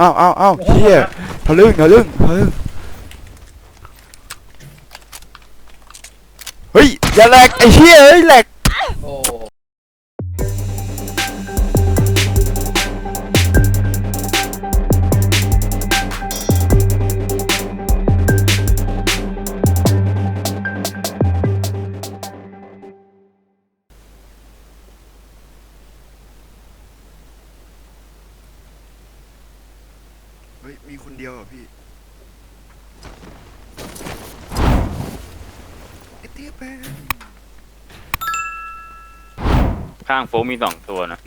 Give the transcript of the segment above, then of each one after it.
อ้าวอ้าวอ้าวเฮียทะลึ่งทะลึ่งทะลึ่งเฮ้ยอย่าแหลกไอ้เฮียเฮ้ยแหลกางโฟกมีสองตัวนะ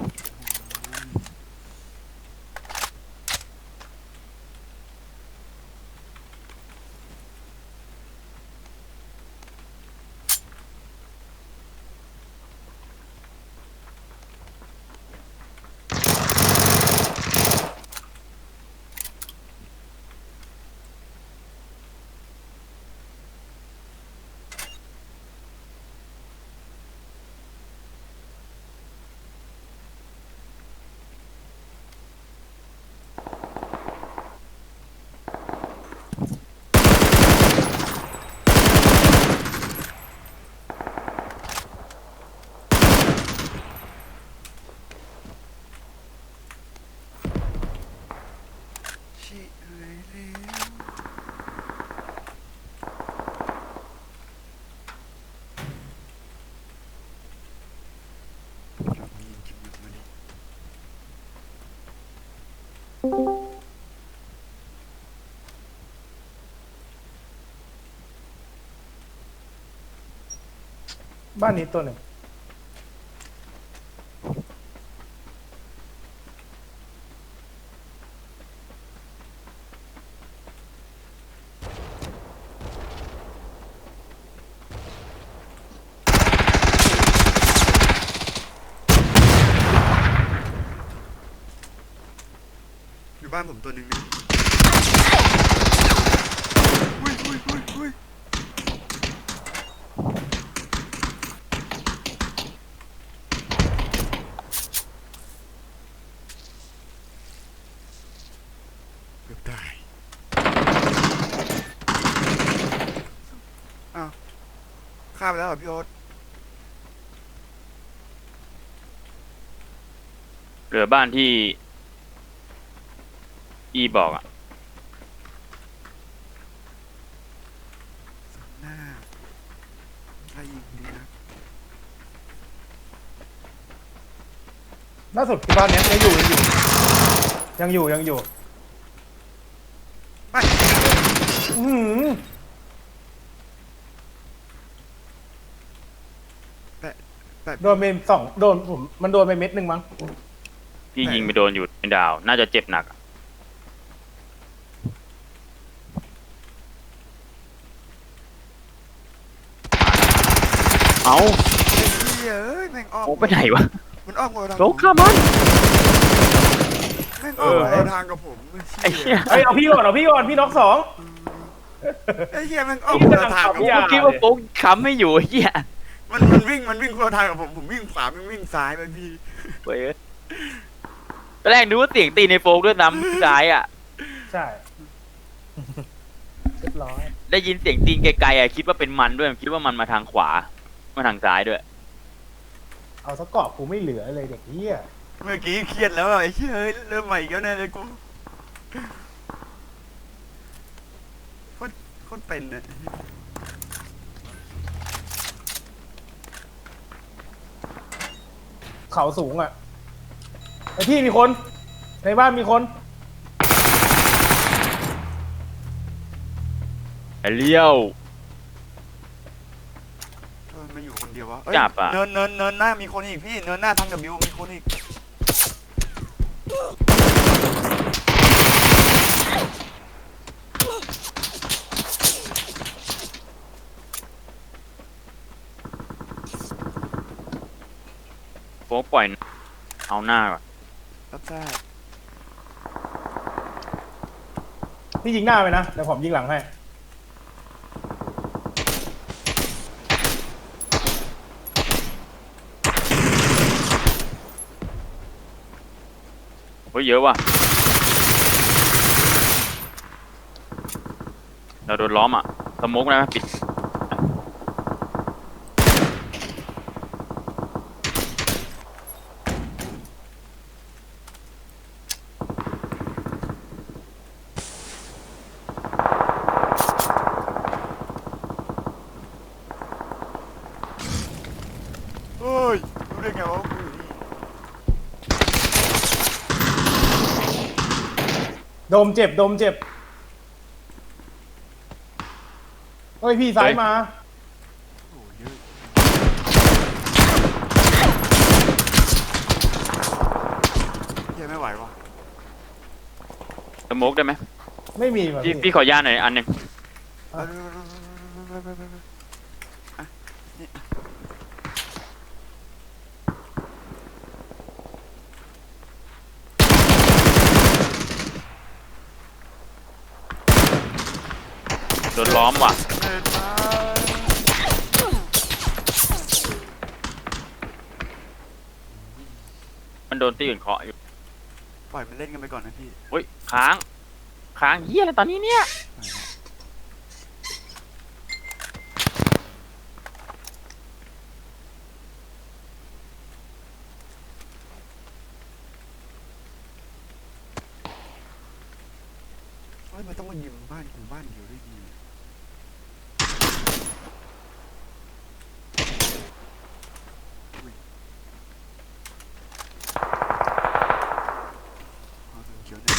ชิเอ้ยเร็วเราไม่ยิงจริงๆมาดิ บ้านนี้ตัวหนึ่งอยู่บ้านผมตัวหนึ่งนะอุ้ยอุ้ยอุ้ยอุ้ย เกือบตายอ้าวฆ่าไปแล้วเหรอพี่โอ๊ตเหลือบ้านที่ อีบอกอะ หน้าไล่ยิงดีนะล่าสุดคือบ้านเนี้ยยังอยู่ยังอยู่ ยังอยู่ยังอยู่ ไป อื้อหือแต่โดนไปสองโดนผมมันโดนไปเม็ดหนึ่งมั้งที่ยิงไปโดนอยู่ในดาว น่าจะเจ็บหนักอะเอาเฮ้ยเอ้ยแม่งออกโฟกไปไหนวะมันออกมาทางโฟกข้ามมัน แม่งออกมาทางกับผมไอ้เหี้ยเฮ้ยเอาพี่ก่อนเอาพี่ก่อนพี่น็อกสอง ไอ้เหี้ยแม่งออกมาทางกับพี่ผมอะกูคิดว่าโฟกค้ำไม่อยู่ไอ้เหี้ยมันมันวิ่งมันวิ่งคนละทางกับผมผมวิ่งขวามันวิ่งซ้ายไปพี่เว้ยตอนแรกนึกว่าเสียงตีในโฟกด้วยน้ำซ้ายอะ ใช่เรียบร้อย ได้ยินเสียงตีนไกลๆอะคิดว่าเป็นมันด้วยคิดว่ามันมาทางขวา มาทางซ้ายด้วย เอาสกอบกูไม่เหลือเลยเด็กเฮียเมื่อกี้เครียดแล้วอะไอ้เหี้ยเอ้ยเริ่มใหม่อีกแล้วแน่เลยกูโค ตรโคตรเป็นอะเขาสูงอะไอพี่มีคน ในบ้านมีคนเลี้ยว เออมาอยู่คนเดียววะเอ้ยจับอะ เนินเนินเนินหน้ามีคนอีกพี่ เนินหน้าทางกับบิวมีคนอีก ผมปล่อยเอาหน้าก่อนใช่ที่ยิงหน้าไปนะเดี๋ยวผมยิงหลังให้เฮ้ยเยอะว่ะเราโดนล้อมอะสมมุกนะปิด ดมเจ็บโดมเจ็บเฮ้ยพี่ซ้ายมาโอ้เยอะเหี้ยังไม่ไหววะสโมกได้ไหมไม่มีแบบพี่พี่ขอย่าหน่อยอันหนึ่ง ไปไปไปไปไปไปไปอะนี่ โดน ล้อมว่ะเดินมามันโดนที่อื่นเคาะอยู่ปล่อยมันเล่นกันไปก่อนนะพี่ เฮ้ยค้าง ค้างเฮียอะไรตอนนี้เนี่ย เฮ้ยมันต้องมายิงบ้านกูบ้านเดียวได้ดีอุ้ยเอาตัวเขียวเนี่ย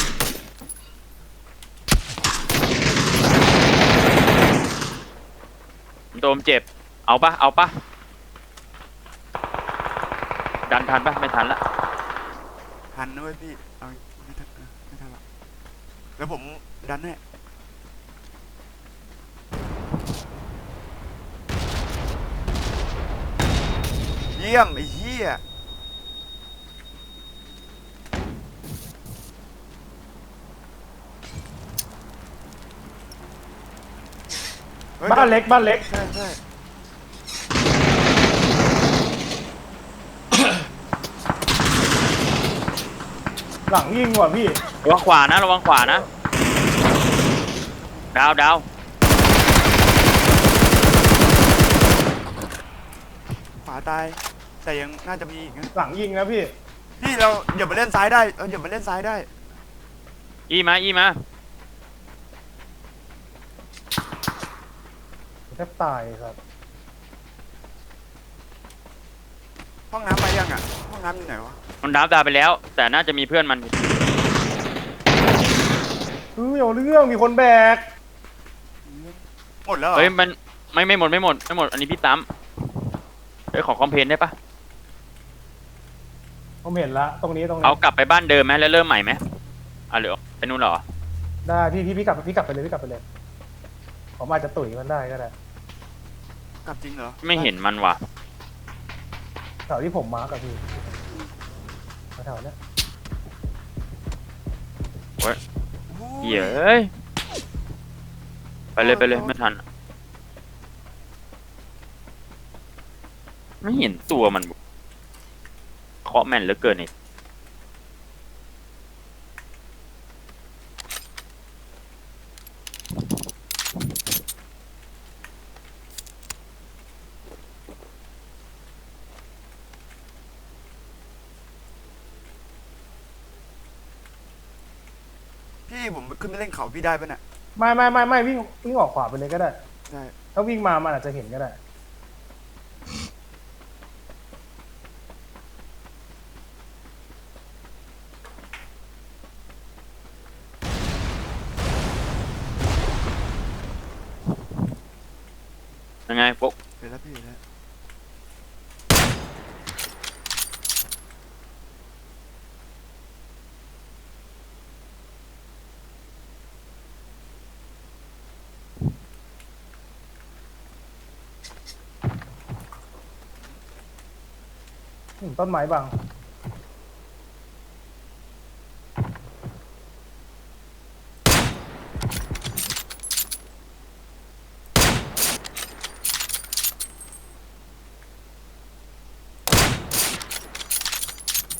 โดมเจ็บ เอาปะเอาปะดันทันปะไม่ทันละ ทันด้วยพี่เอาไม่ทันเออไม่ทันหรอกแล้วผมดันเน่เยี่ยมไอ้เหี้ย ฮ้ยบ้านเล็กบ้านเล็ก ใช่ใช่หลังยิงว่ะพี่ ระวังขวานะระวังขวานะดาวดาวขวาตาย แต่ยังน่าจะมีอีกนะหลังยิงนะพี่ พี่เราอย่ามาเล่นซ้ายได้เราอย่ามาเล่นซ้ายได้ อีมาอีมา แทบตายครับ ห้องน้ำไปยังอะ ห้องน้ำอยู่ไหนวะ มันดาวดาวไปแล้ว แต่น่าจะมีเพื่อนมัน เฮ้ยเอาเรื่องมีคนแบก หมดแล้วเหรอเฮ้ยมันไม่ไม่หมดไม่หมดไม่หมด อันนี้พี่ตั้มเฮ้ยขอคอมเพลนได้ปะผมเห็นละ ตรงนี้ตรงนี้เอากลับไปบ้านเดิมไหมแล้วเริ่มใหม่ไหมอะหรือไปนู่นเหรอ ได้พี่พี่พี่กลับพี่กลับไปเลยพี่กลับไปเลยผมอาจจะตุ๋ยมันได้ก็ได้ กลับจริงเหรอไม่เห็นมันว่ะแถวที่ผมมาร์กอะพี่แถวๆเนี้ยโอ้ยเหี้ยเอ้ยไปเลยไปเลยไม่ทัน ไม่เห็นตัวมันเคาะแม่นเหลือเกินนี่พี่ผมขึ้นไป เล่นเขาพี่ได้ปะเนี่ยไม่ไม่ไม่ไม่วิ่งวิ่งออกขวาไปเลยก็ได้ ได้ถ้าวิ่งมามันอาจจะเห็นก็ได้ยังไงพวกเดี๋ยวแล้วพี่เดี๋ยวแล้ว ต้นไม้บัง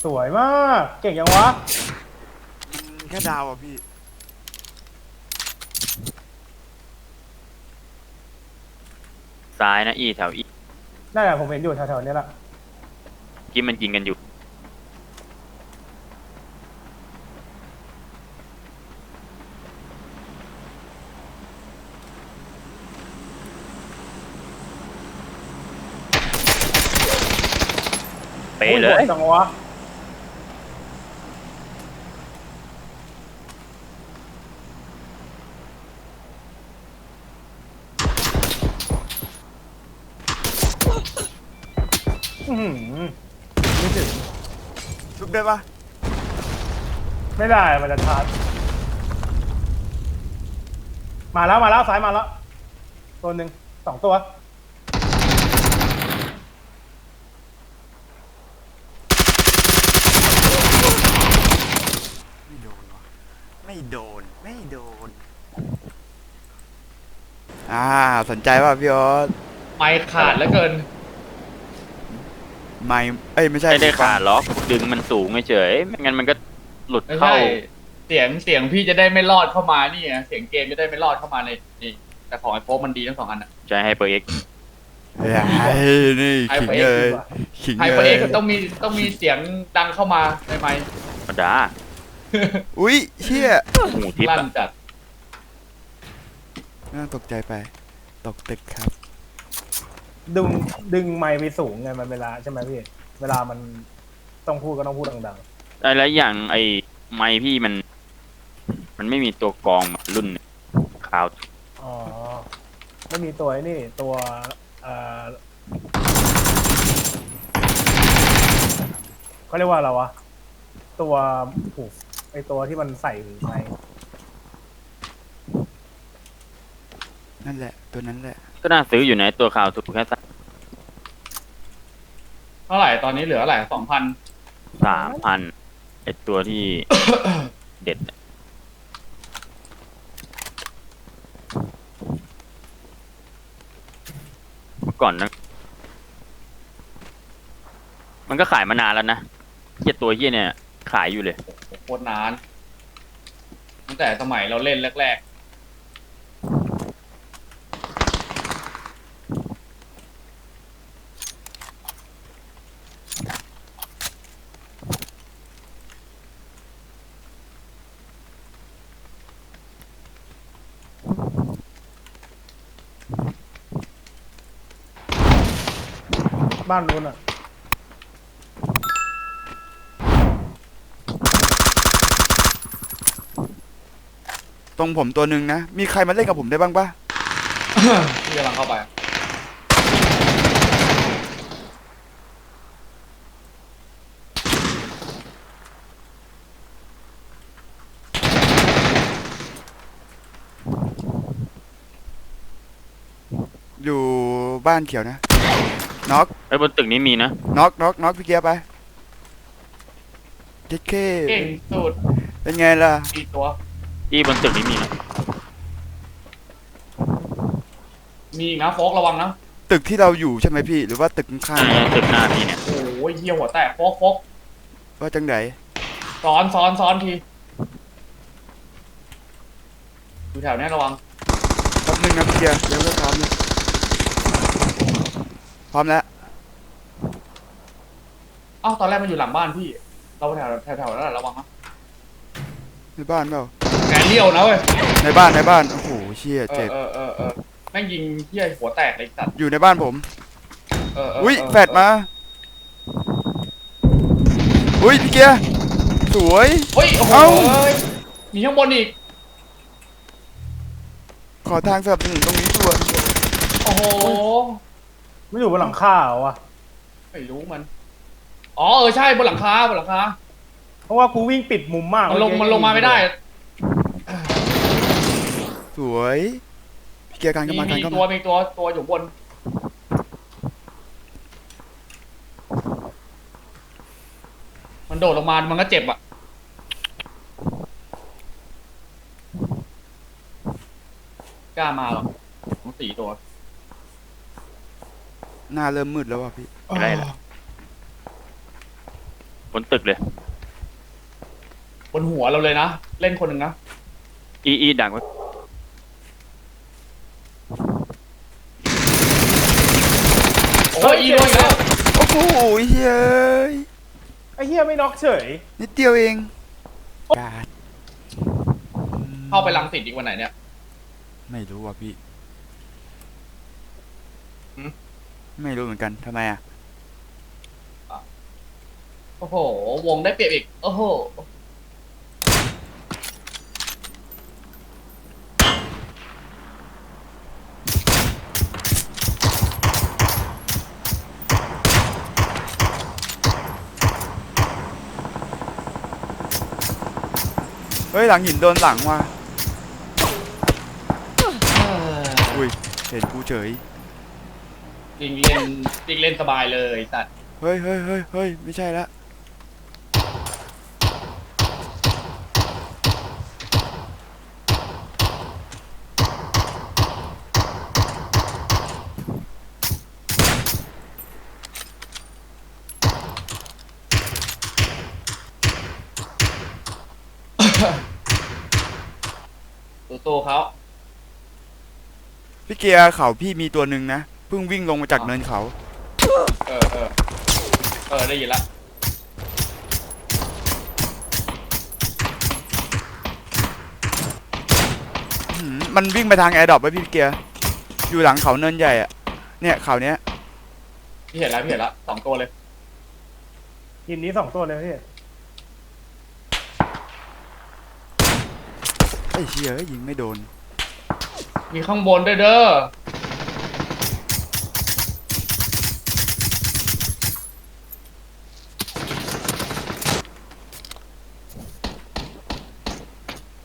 สวยมาก เก่งยังวะมันแค่ดาวอะพี่ ซ้ายนะอีแถวอีนั่นแหละผมเห็นอยู่แถวๆนี้แหละ ที่มันยิงกันอยู่ เป๊ะเลย จังวะอื้อหือไม่ถึงชุบ ได้ปะไม่ได้มันจะชาร์จมาแล้วมาแล้วซ้ายมาแล้ว ตัวหนึ่งสองตัว ไม่โดนวะไม่โดน ไม่โดน อ่า สนใจป่ะพี่ออสไม่ขาดแล้วเกิน ไม่เอ้ยไม่ใช่ไม่ได้ขาดล็อกดึงมันสูงเฉยๆไม่งั้นมันก็หลุดไม่เข้า ใช่เสียงเสียงพี่จะได้ไม่รอดเข้ามานี่ไงเสียงเกมจะได้ไม่รอดเข้ามาในนี่แต่ของไอ้โฟกมันดีทั้งสองอันอะใจให้เปอร์เอ็กเฮ้ยนี่ขิง HyperX เลยดีกว่าขิงไฮเลเปอร์เอ็ยกต้องมีต้องมีเสียงดังเข้ามาในไมค์ธรรมดาอุ้ยเชี่ยหูทิพย์ลั่อะนจัดน่าตกใจไป ตกตึกครับ ดึงดึงไมค์ไปสูงไงมันเวลาใช่ไหมพี่เวลามันต้องพูดก็ต้องพูดดังแล้วอย่างไอ้ไมค์พี่มัน มันไม่มีตัวกรองรุ่นคราวๆอ๋อไม่มีตัวไอ้นี่ตัวเอ่อเขาเรียกว่าอะไรวะตัวผูกไอตัวที่มันใส่ไมค์นั่นแหละ ตัวนั้นแหละ ก็น่าซื้ออยู่ในะตัวคราวถูกแค่เท่าไหร่ตอนนี้เหลือเท่าไหร่สองพันสามพันไอ้ตัวที่ เด็ดอะเมื่อก่อนนะมันก็ขายมานานแล้วนะเฮียตัวเฮียเนี่ย ขายอยู่เลย โคตรนาน ตั้งแต่สมัยเราเล่นแรก บ้านนู้นอะตรงผมตัวหนึ่งนะ มีใครมาเล่นกับผมได้บ้างปะๆที่กำลังเข้าไป อยู่บ้านเขียวนะน็อก ไอ้บนตึกนี้มีนะ น็อกน็อกน็อกพี่เกียร์ไปเจ็ดเคเก่งสุดเป็นไงล่ะอีกตัว ที่บนตึกนี้มีนะ มีอีกนะโฟกระวังนะตึกที่เราอยู่ใช่ไหมพี่ หรือว่าตึกข้างอ่าตึกหน้าพี่เนี่ย โอ้ยเหี้ยหัวแตกโฟกโฟกๆว่าจังไหนซ้อนซ้อนซ้อนทีดูแถวเนี้ยระวังแป๊บนึงนะพี่เกียร์เดี๋ยวก็พร้อมนะพร้อมแล้ว อ้าวตอนแรกมันอยู่หลังบ้านพี่ เราแถวแถวแถวนั้นแหละระวังนะในบ้านเปล่าแกเลี้ยวนะเว้ย ในบ้านในบ้านโอ้โหเชี่ยเอเจ็อบ เออเออเออแม่งยิงเหี้ยหัวแตกเลยสัตว์อยู่ในบ้านผม เออเอออุ้ยเออแฟดมาอุ้ยพี่เกียร์สวย เฮ้ยโอ้โหเอ้า เอ้ยมีข้างบนอีก ขอทางสนับสนุนตรงนี้ด่วนโอ้โหไม่อยู่บนหลังคาเหรอวะไม่รู้มัน อ๋อเออใช่บนหลังคาบนหลังคาเพราะว่ากูวิ่งปิดมุมมากมันลงมันลงมาไม่ได้สวยพี่เกียร์การมีเข้ามามีการอีกเข้าตัวมามีอีกตัวตัวอยู่บนมันโดดลงมามันก็เจ็บอะกล้ามาหรอกมันสี่ตัว หน้าเริ่มมืดแล้วว่ะพี่ไม่ได้ละบ นตึกเลย บนหัวเราเลยนะ เล่นคนหนึ่งนะ อีอีดักไว้โอ้ยอีโดนอีกแล้วโอ้โหเฮ้ยไอ้เหี้ยไม่น็อกเฉย นิดเดียวเองกาดเข้าไปลังสิตอีกวันไหนเนี่ย ไม่รู้ว่ะพี่ หืม ไม่รู้เหมือนกันทำไมอะ โอ้โห วงได้เปรียบอีก โอ้โห เฮ้ยหลังหินโดนหลังว่ะอุ้ยเห็นกูเฉยจริงเล่นจริงเล่นสบายเลยสัตว์เฮ้ยเฮ้ยเฮ้ยเฮ้ยไม่ใช่ละ เกียร์เขาพี่มีตัวหนึ่งนะเพิ่งวิ่งลงมาจากอะเนินเขาเออเออเออได้ยินละหืมมันวิ่งไปทางแอร์ดรอปไปพี่เกียร์อยู่หลังเขาเนินใหญ่อะเนี่ยเขาเนี้ยพี่เห็นแล้วพี่เห็นละสองตัวเลยหินนี้สองตัวเลยพี่ไอ้เชี่ยเอ้ยยิงไม่โดน มีข้างบนด้วยเด้อ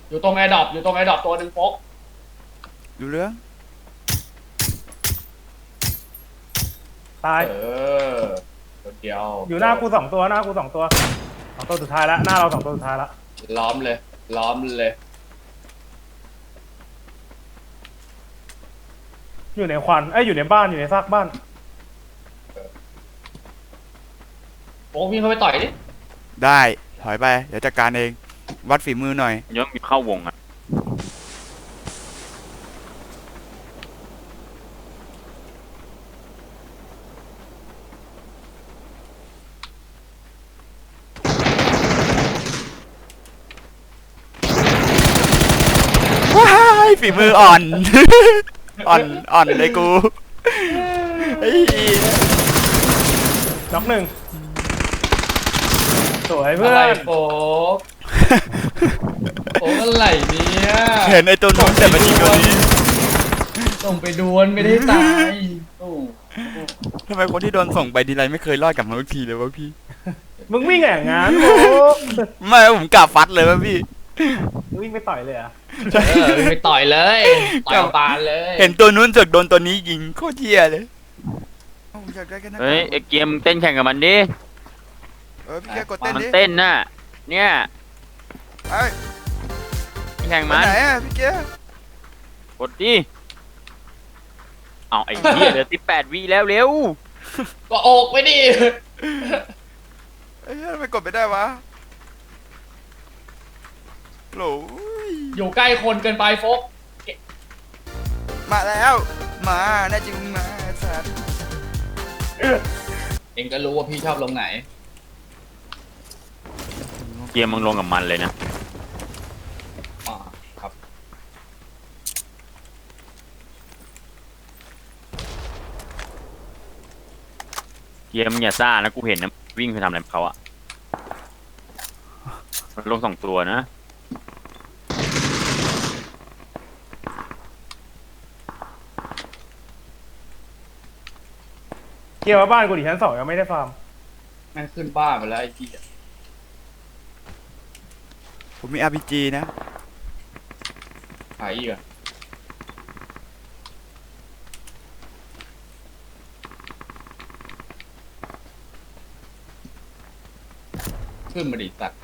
อยู่ตรงแอร์ดรอปอยู่ตรงแอร์ดรอปตัวหนึ่งโฟกดูเรื่องตาย เออตัวเดียวอยู่หน้ากูสองตัวหน้ากูสองตัวสองตัวสุดท้ายละหน้าเราสองตัวสุดท้ายละล้อมเลย ล้อมเลย อยู่ในควันเอ้ยอยู่ในบ้านอยู่ในซากบ้านโฟกวิ่งเข้าไปต่อยดิได้ถอยไป เดี๋ยวจัดการเอง วัดฝีมือหน่อยยกเข้าวงอะว้ายฝีมืออ่อน อ่อนอ่อนเลยกูเฮ้ยน็อกหนึ่งสวยเพื่ออะไรนโฟกโฟกอะไรเนี่ยเห็นไอ้ตัวนู้นแต่มันยิงตัวนี้ส่งไปดวลไม่ได้ตายโอ้ทำไมคนที่โดนส่งไปทีไรไม่เคยรอดกลับมาทุกทีเลยวะพี่ มึงวิ่งแอย่างงั้นโอ้ไม่ผมกลับฟัดเลยวะพี่มึง วิ่งไปต่อยเลยเหรอะเออไปต่อยเลยต่อยเอาปานเลยเห็นตัวนู้นเสึกโดนตัวนี้ยิงโคตรเหี้ยเลยเอ้าอยากได้แค่นั้นเฮ้ยไอเกียร์มึงเต้นแข่งกับมันดิ เออพี่แกกดเต้นมันดิเต้นน่ะ เนี่ยเอ้ยแข่งไปมัน ไหนอะพี่แกกดดิ เอาไอ้เหี้ยเหลือสิบแปดวิแล้วเร็วก็ออกไปดิเอ้ยทำไมกดไม่ได้วะ โหลยอยู่ใกล้คนเกินไปโฟกมาแล้ว มาแน่จริงมาสัตว์เองก็รู้ว่าพี่ชอบลงไหน เกียร์มึงลงกับมันเลยนะ อ่าครับ เกียร์มึงอย่าซ่านะกูเห็นนะวิ่งไปทำอะไรกับเขาอะมันลงสองตัวนะ เกี่ยวกับบ้านกูดิชั้นสองยังไม่ได้ฟาร์มแม่งขึ้นบ้านไปแล้วไอ้พี่ผมมี RPG นะ หายอีกอะขึ้นมาดิสัตว์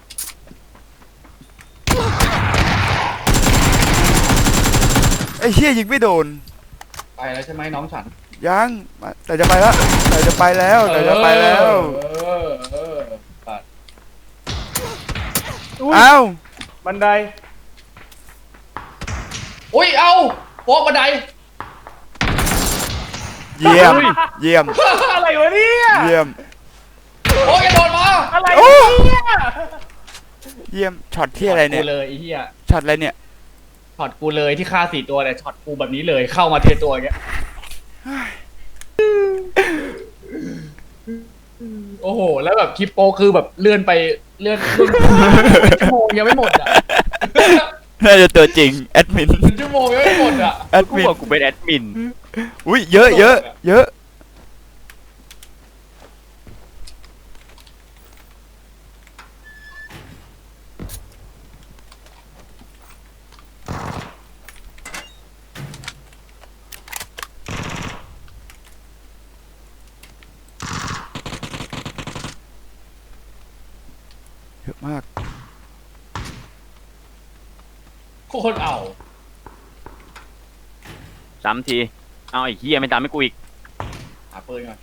ไอ้เหี้ยยิงไม่โดน ไปแล้วใช่ไหมน้องฉัน ยังมาแต่จะไปแล้วแต่จะไปแล้วแต่จะไปแล้วเออเออปัดอุ๊ยเอ้าบันไดอุ้ย เอาโฟกบันได เยี่ยมเยี่ยมอะไรวะเนี่ยเยี่ยม โอ้ยกระโดดมาอะไรเนี่ยเยี่ยมช็อตที่อะไรเนี่ยกูเลยไอ้เหี้ยช็อตอะไรเนี่ยช็อตกูเลยที่ฆ่าสี่ตัวเนี่ยช็อตกูแบบนี้เลยเข้ามาเทตัวอย่างเงี้ย โอ้โห แล้วแบบคลิปโปคือแบบเลื่อนไปเลื่อนเลื่อนชั่วโมงยังไม่หมดอะน่าจะตัวจริงแอดมินชั่วโมงยังไม่หมดอะแอดกูมินบอกกูเป็นแอดมิน อุ้ยเยอะเยอะเยอะ เยอะมากโคตรเอาสามที เอาไอ้เฮียไม่ตามให้กูอีก หาปืนก่อน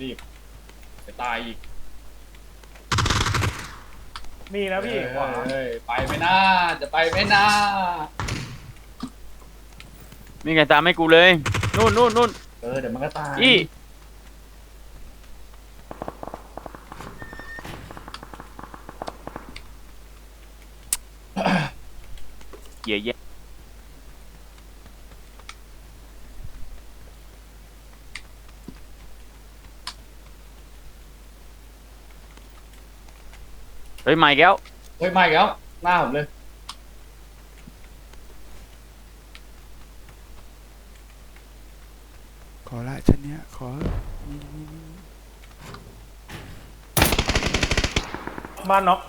รีบจะตายอีกนี่นะพี่ขวาเฮ้ยไปไม่น่าจะไปไม่น่าไม่ไงตามให้กูเลย นู่นนู่นนู่นเออเดี๋ยวมันก็ตายอี เหี้ยแยะเฮ้ยไมาอีกแล้วเฮ้ยมาอีกแล้วหน้าผมเลย ขอละชั้นเนี้ย ขอนี่นี่นี่บ้านน็อก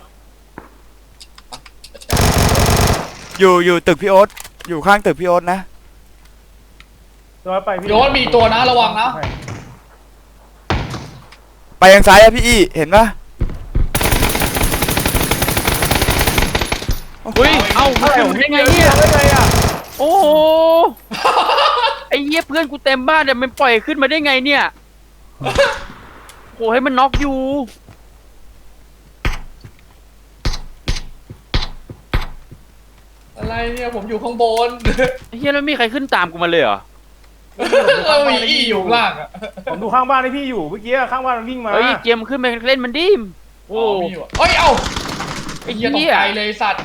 อยู่อยู่ตึกพี่โอ๊ตอยู่ข้างตึกพี่โอ๊ตนะ ตัวไปพี่โยนมีตัวนะระวังนะ ไปทางซ้ายอะพี่อี้เห็นปะเฮ้ย เอาอะไรขึ้นของมาได้พี่ไงเนี่เนี่ยยได้ไงอะโอ้โห ไอ้เหี้ยเพื่อนกูเต็มบ้านเนี่ยมันปล่อยขึ้นมาได้ไงเนี่ย โอ้ให้มันน็อกอยู่ อะไรเนี่ยผมอยู่ข้างบนไอ้เหี้ยแล้วมีใครขึ้นตามกูมาเลยเหรอเรามีอีอยู่ข้างล่างอะผมดูข้างบ้านที่พี่อยู่เมื่อกี้ข้างบ้านมันวิ่งมาเฮ้ยเกมขึ้นไปเล่นมันดิมโอ้โอ้มีอยู่อะเฮ้ยเอ้าไอ้ไอ้เหี้ยตกเหี้ยใจเลยสัตว์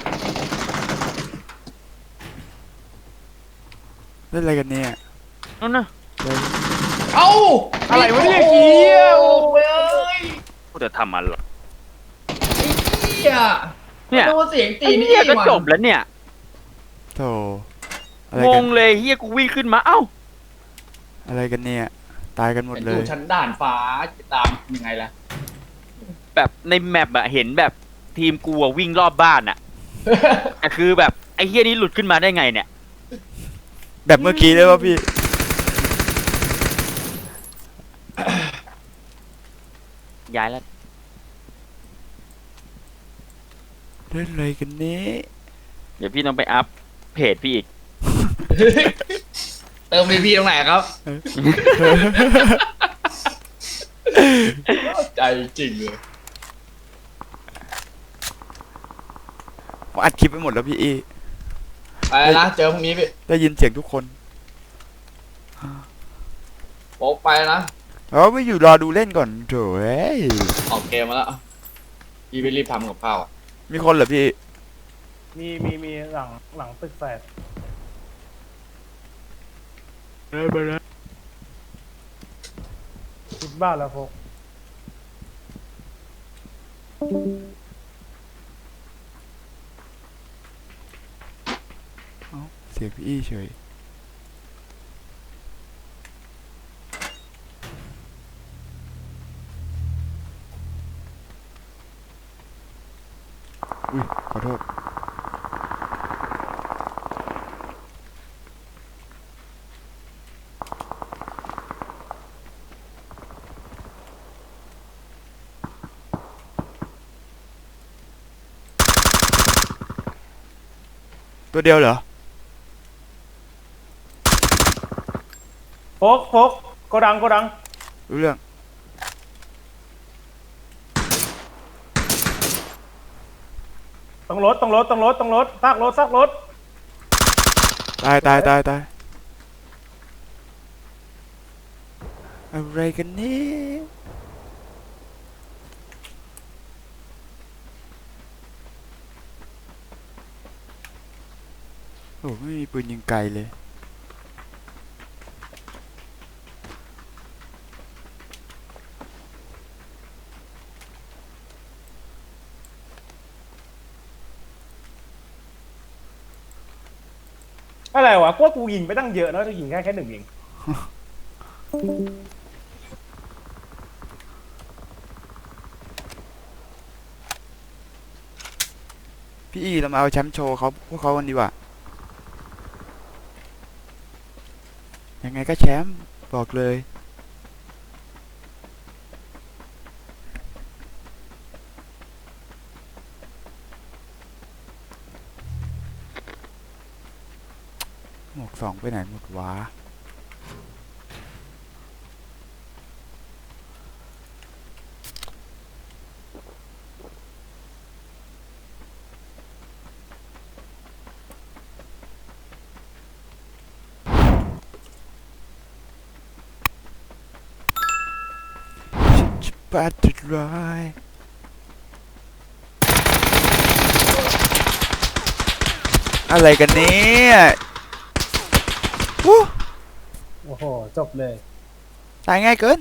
เล่นอะไรกันเนี่ยนั่นน่ะเอ้าอะไรวะเนี่ยโอ้เกี้ยวโอ้ยกูจะทำมันเหรอไอ้เหี้ยเนี่ยโดนเสียงตีไอ้นี่เหี้ยก็มันจบแล้วเนี่ย โธ่อะไรงกัน งเลยเหี้ยกูวิ่งขึ้นมาเอ้าอะไรกันเนี่ย ตายกันหมดเป็นเลดูยชั้นด่านฟ้าจะตามยังไงล่ะ แบบในแมปอะเห็นแบบทีมกูอะวิ่งรอบบ้านอะแต่คือแบบไอ้เหี้ยนี้หลุดขึ้นมาได้ไงเนี่ยแบบเมื่อกี้เลยว่าพี่ ย้ายแล้ว เล่นอะไรกันเนี่ยเดี๋ยวพี่ต้องไปอัพ เพจพี่อีก เติม VP ตรงไหนครับ ใจจริงเลยผมอัดคลิปไปหมดแล้วพี่อี้ไปนะเจอพรุ่งนี้พี่ได้ยินเสียงทุกคนโป๊กไปนะเราไม่อยู่รอดูเล่นก่อนโถ่เอ้ยออกเกมมาแล้วพี่ไปรีบทำกับข้าวอะมีคนเหรอพี่ มีมีมีหลังหลังตึกแฝดปิดบ้านแล้วพกเสียงพี่อี้เฉยอุ้ยขอโทษ ตัวเดียวเหรอพกพกโกดังโกดัง รู้เรื่อง ต้องรถต้องรถต้องรถต้องรถซากรถซากรถ ตายตายตายตายอะไรกันเนี่ย โอ้ไม่มีปืนยิงไกลเลย อะไรวะกูว่ากูยิงไปตั้งเยอะแล้วจะยิงแค่แค่หนึ่งเอง พี่อีเรามาเอาแชมป์โชว์เขาพวกเขากันดีกว่า ยังไง ก็แชมป์บอกเลย หมวกสองไปไหนหมดวะ about to dry. What is this? โอ้โห จบเลย ตายง่ายเกิน